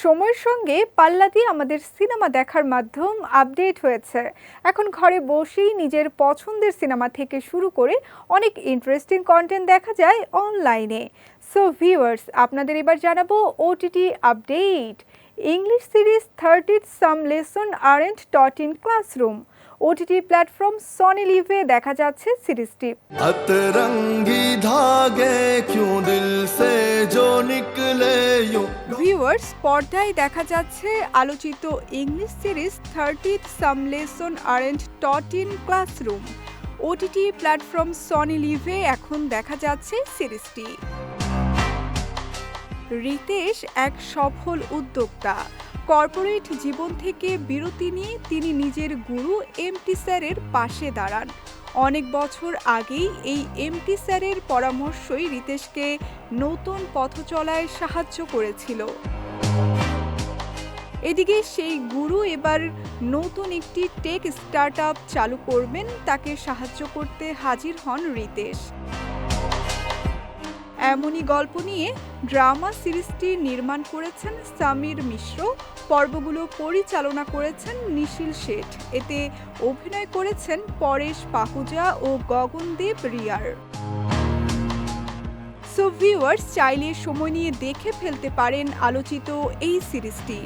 সময়ের সঙ্গে পাল্লা দিয়ে আমাদের সিনেমা দেখার মাধ্যম আপডেট হয়েছে এখন ঘরে বসেই নিজের পছন্দের সিনেমা থেকে শুরু করে অনেক ইন্টারেস্টিং কন্টেন্ট দেখা যায় অনলাইনে সো ভিউয়ার্স আপনাদের এবার জানাবো OTT update English series thirtieth some lesson aren't taught in classroom OTT platform Sony লিভে দেখা যাচ্ছে সিরিজটি अतरंगी धागे क्यों दिल से जो निकले यूं ভিউয়ার্স পর্দায় দেখা যাচ্ছে আলোচিত English series thirtieth some lesson aren't taught in classroom OTT platform Sony লিভে এখন দেখা যাচ্ছে সিরিজটি রিতেশ এক সফল উদ্যোক্তা। কর্পোরেট জীবন থেকে বিরতি নিয়ে তিনি নিজের গুরু এমটি স্যারের পাশে দাঁড়ান। অনেক বছর আগেই এই এমটি স্যারের পরামর্শই রিতেশকে নতুন পথ চলায় সাহায্য করেছিল। এদিকে সেই গুরু এবার নতুন একটি টেক স্টার্ট চালু করবেন, তাকে সাহায্য করতে হাজির হন রিতেশ। এমনই গল্প নিয়ে ড্রামা সিরিজটি নির্মাণ করেছেন সামির মিশ্র, পর্বগুলো পরিচালনা করেছেন নিশিল শেঠ। এতে অভিনয় করেছেন পরেশ পাহুজা ও গগনদেব রিয়ার। সো ভিউয়ার্স চাইলে সময় নিয়ে দেখে ফেলতে পারেন আলোচিত এই সিরিজটি।